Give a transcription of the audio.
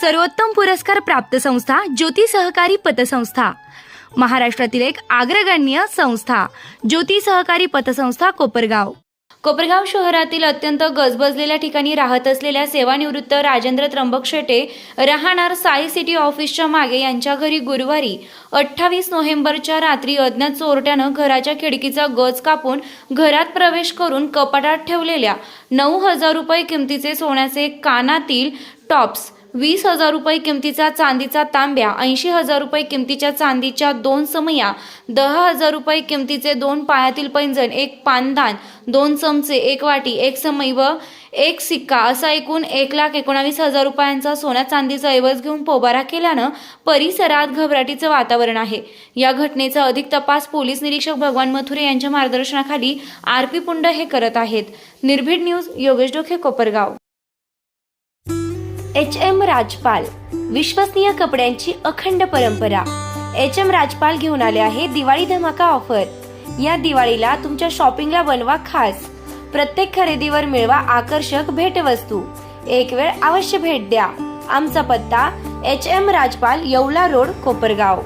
सर्वोत्तम पुरस्कार प्राप्त संस्था ज्योती सहकारी पतसंस्था. महाराष्ट्रातील एक अग्रगण्य संस्था ज्योती सहकारी पतसंस्था कोपरगाव. कोपरगाव शहरातील अत्यंत गजबजलेल्या ठिकाणी राहत असलेल्या सेवानिवृत्त राजेंद्र त्र्यंबक शेटे राहणार साई सिटी ऑफिसच्या मागे यांच्या घरी गुरुवारी अठ्ठावीस नोव्हेंबरच्या रात्री अज्ञात चोरट्यानं घराच्या खिडकीचा गज कापून घरात प्रवेश करून कपाटात ठेवलेल्या नऊ हजार रुपये किमतीचे सोन्याचे कानातील टॉप्स वीस हजार रुपये किमतीचा चांदीचा तांब्या ऐंशी हजार रुपये किमतीच्या चांदीच्या दोन समया दहा हजार रुपये किमतीचे दोन पायातील पैंजण एक पानदान दोन चमचे एक वाटी एक समई व एक सिक्का असा एकूण एक लाख एकोणावीस हजार रुपयांचा सोन्या चांदीचा ऐवज घेऊन पोबारा केल्यानं परिसरात घबराटीचं वातावरण आहे. या घटनेचा अधिक तपास पोलीस निरीक्षक भगवान मथुरे यांच्या मार्गदर्शनाखाली आर पी पुंड हे करत आहेत. निर्भीड news Yogesh Dokhe Kopargaon. H M Rajpal. विश्वसनीय कपड्यांची अखंड परंपरा. एच एम राजपाल घेऊन आले आहे दिवाळी धमाका ऑफर. या दिवाळीला तुमच्या शॉपिंगला बनवा खास. प्रत्येक खरेदीवर मिळवा आकर्षक भेटवस्तू. एक वेळ अवश्य भेट द्या. आमचा पत्ता H M Rajpal Yeola road Kopargaon.